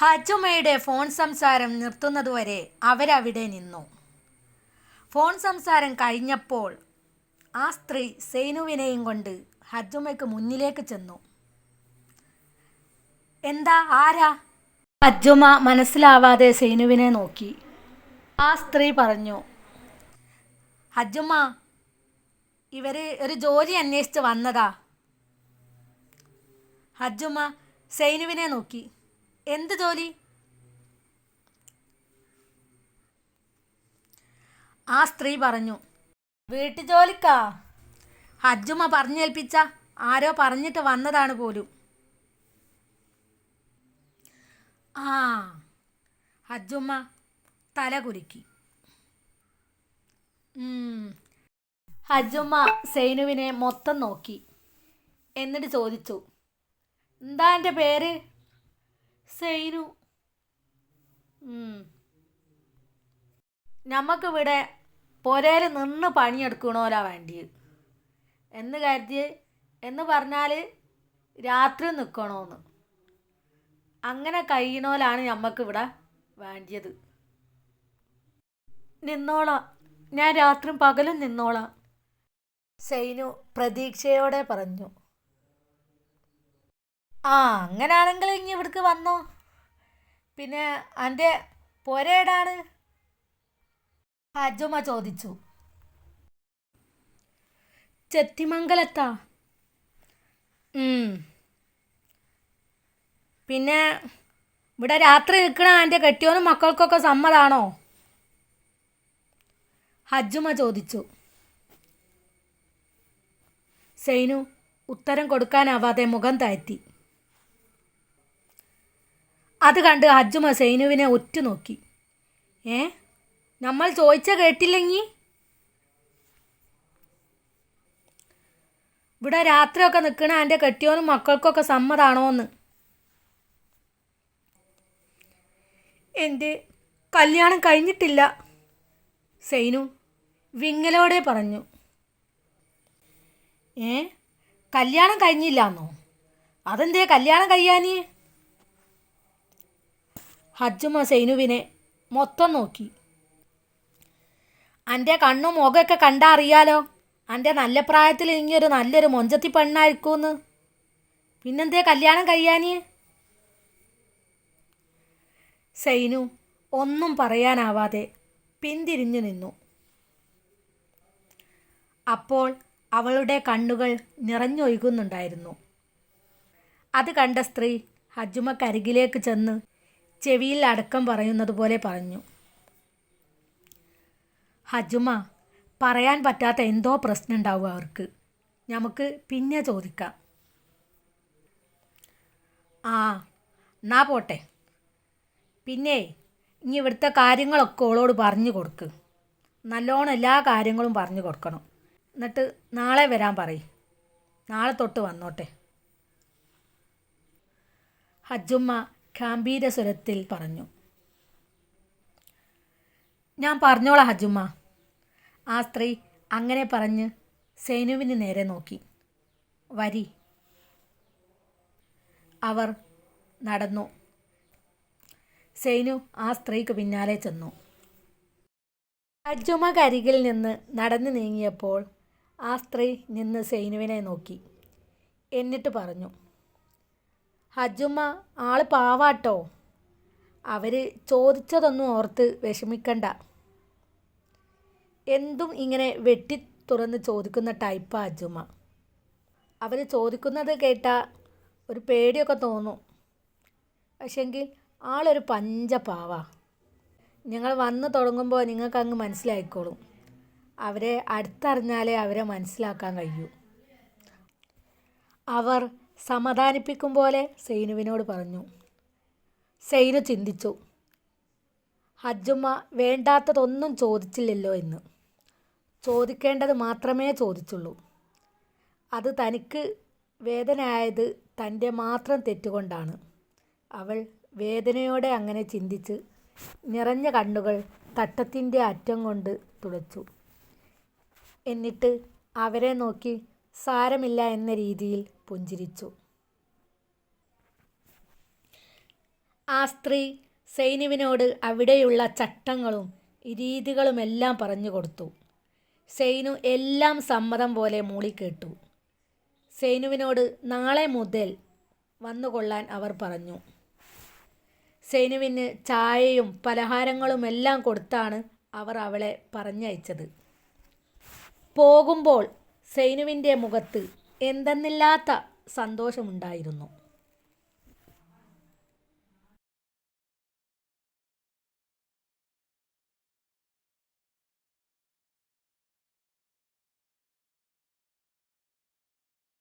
ഹജുമയുടെ phone സംസാരം നിർത്തുന്നതുവരെ അവരവിടെ നിന്നു. ഫോൺ സംസാരം കഴിഞ്ഞപ്പോൾ ആ സ്ത്രീ സേനുവിനെയും കൊണ്ട് ഹജുമയ്ക്ക് മുന്നിലേക്ക് ചെന്നു. എന്താ? ആരാ? ഹജുമ മനസ്സിലാവാതെ സേനുവിനെ നോക്കി. ആ സ്ത്രീ പറഞ്ഞു ഹജുമ ഇവർ ഒരു ജോലി അന്വേഷിച്ച് വന്നതാ. ഹജുമ സൈനുവിനെ നോക്കി. എന്ത് ജോലി? ആ സ്ത്രീ പറഞ്ഞു വീട്ടു ജോലിക്കാ ഹജ്ജുമ പറഞ്ഞേൽപ്പിച്ച ആരോ പറഞ്ഞിട്ട് വന്നതാണ് പോലും. ആ ഹജ്ജുമ്മ തല കുലുക്കി. ഹജ്ജുമ്മ സൈനുവിനെ മൊത്തം നോക്കി. എന്നിട്ട് ചോദിച്ചു എന്താ എന്റെ പേര്? സൈനു. നമുക്ക് ഞമ്മക്കിവിടെ പുരയിൽ നിന്ന് പണിയെടുക്കണോലാ വേണ്ടിയത് എന്ന് കരുതി എന്ന് പറഞ്ഞാൽ രാത്രി നിൽക്കണമെന്ന് അങ്ങനെ കഴിയണോലാണ് നമുക്കിവിടെ വേണ്ടിയത്. നിന്നോളാം. ഞാൻ രാത്രിയും പകലും നിന്നോളാം. സൈനു പ്രതീക്ഷയോടെ പറഞ്ഞു. ആ അങ്ങനാണെങ്കിൽ ഇനി ഇവിടേക്ക് വന്നോ. പിന്നെ അന്റെ പോരേടാണ് ഹജുമ ചോദിച്ചു. ചെത്തിമംഗലത്താ. പിന്നെ ഇവിടെ രാത്രി നിൽക്കണ എന്റെ കെട്ടിയോനും മക്കൾക്കൊക്കെ സമ്മതാണോ? ഹജ്ജുമ ചോദിച്ചു. സൈനു ഉത്തരം കൊടുക്കാനാവാതെ മുഖം താഴ്ത്തി. അത് കണ്ട് അജ്ജുമ സൈനുവിനെ ഒറ്റുനോക്കി ഏ? നമ്മൾ ചോദിച്ച കേട്ടില്ലെങ്കിൽ ഇവിടെ രാത്രിയൊക്കെ നിൽക്കണ എന്റെ കെട്ടിയോനും മക്കൾക്കൊക്കെ സമ്മതാണോന്ന്. എന്റെ കല്യാണം കഴിഞ്ഞിട്ടില്ല സൈനു വിങ്ങലോടെ പറഞ്ഞു. ഏ? കല്യാണം കഴിഞ്ഞില്ലാന്നോ? അതെന്തേ കല്യാണം കഴിയാനേ ഹജ്ജുമ സൈനുവിനെ മൊത്തം നോക്കി. എന്റെ കണ്ണും മുഖമൊക്കെ കണ്ടാ അറിയാലോ? എന്റെ നല്ല പ്രായത്തിൽ ഇങ്ങനൊരു നല്ലൊരു മൊഞ്ചത്തി പെണ്ണായിരിക്കുമെന്ന് പിന്നെന്തേ കല്യാണം കഴിയാനേ സൈനു ഒന്നും പറയാനാവാതെ പിന്തിരിഞ്ഞു നിന്നു. അപ്പോൾ അവളുടെ കണ്ണുകൾ നിറഞ്ഞൊഴുകുന്നുണ്ടായിരുന്നു. അത് കണ്ട സ്ത്രീ ഹജ്ജുമക്കരികിലേക്ക് ചെന്ന് ചെവിയിൽ അടക്കം പറയുന്നത് പോലെ പറഞ്ഞു. ഹജുമ പറയാൻ പറ്റാത്ത എന്തോ പ്രശ്നം ഉണ്ടാവും അവർക്ക്. നമുക്ക് പിന്നെ ചോദിക്കാം. ആ എന്നാ പോട്ടെ. പിന്നെ ഇനി ഇവിടുത്തെ കാര്യങ്ങളൊക്കെ ഓളോട് പറഞ്ഞു കൊടുക്ക്. നല്ലോണം എല്ലാ കാര്യങ്ങളും പറഞ്ഞു കൊടുക്കണം. എന്നിട്ട് നാളെ വരാൻ പറയും. നാളെ തൊട്ട് വന്നോട്ടെ. ഹജ്ജുമ്മ ഗാംഭീര സ്വരത്തിൽ പറഞ്ഞു. ഞാൻ പറഞ്ഞോളാം ഹജുമ്മ ആ സ്ത്രീ അങ്ങനെ പറഞ്ഞ് സേനുവിന് നേരെ നോക്കി. വരി. അവർ നടന്നു. സേനു ആ സ്ത്രീക്ക് പിന്നാലെ ചെന്നു. ഹജുമ കരികിൽ നിന്ന് നടന്നു നീങ്ങിയപ്പോൾ ആ സ്ത്രീ നിന്ന് സൈനുവിനെ നോക്കി. എന്നിട്ട് പറഞ്ഞു ഹജ്ജുമ്മ ആൾ പാവാട്ടോ. അവർ ചോദിച്ചതൊന്നും ഓർത്ത് വിഷമിക്കണ്ട. എന്തും ഇങ്ങനെ വെട്ടി തുറന്ന് ചോദിക്കുന്ന ടൈപ്പാണ് അജുമ്മ അവർ ചോദിക്കുന്നത് കേട്ട ഒരു പേടിയൊക്കെ തോന്നും. പക്ഷെങ്കിൽ ആളൊരു പഞ്ച പാവ. ഞങ്ങൾ വന്ന് തുടങ്ങുമ്പോൾ നിങ്ങൾക്ക് അങ്ങ് മനസ്സിലായിക്കോളും. അവരെ അടുത്തറിഞ്ഞാലേ അവരെ മനസ്സിലാക്കാൻ കഴിയൂ. അവർ സമാധാനിപ്പിക്കും പോലെ സൈനുവിനോട് പറഞ്ഞു. സെയിനു ചിന്തിച്ചു. ഹജ്ജുമ്മ വേണ്ടാത്തതൊന്നും ചോദിച്ചില്ലല്ലോ എന്ന്. ചോദിക്കേണ്ടത് മാത്രമേ ചോദിച്ചുള്ളൂ. അത് തനിക്ക് വേദനയായത് തന്റെ മാത്രം തെറ്റുകൊണ്ടാണ്. അവൾ വേദനയോടെ അങ്ങനെ ചിന്തിച്ച് നിറഞ്ഞ കണ്ണുകൾ തട്ടത്തിന്റെ അറ്റം കൊണ്ട് തുടച്ചു. എന്നിട്ട് അവരെ നോക്കി സാരമില്ല എന്ന രീതിയിൽ പുഞ്ചിരിച്ചു. ആ സ്ത്രീ സൈനുവിനോട് അവിടെയുള്ള ചട്ടങ്ങളും രീതികളുമെല്ലാം പറഞ്ഞു കൊടുത്തു. സൈനു എല്ലാം സമ്മതം പോലെ മൂളിക്കേട്ടു സൈനുവിനോട് നാളെ മുതൽ വന്നുകൊള്ളാൻ അവർ പറഞ്ഞു. സൈനുവിന് ചായയും പലഹാരങ്ങളുമെല്ലാം കൊടുത്താണ് അവർ അവളെ പറഞ്ഞയച്ചത്. പോകുമ്പോൾ സൈനുവിന്റെ മുഖത്ത് എന്തെന്നില്ലാത്ത സന്തോഷമുണ്ടായിരുന്നു.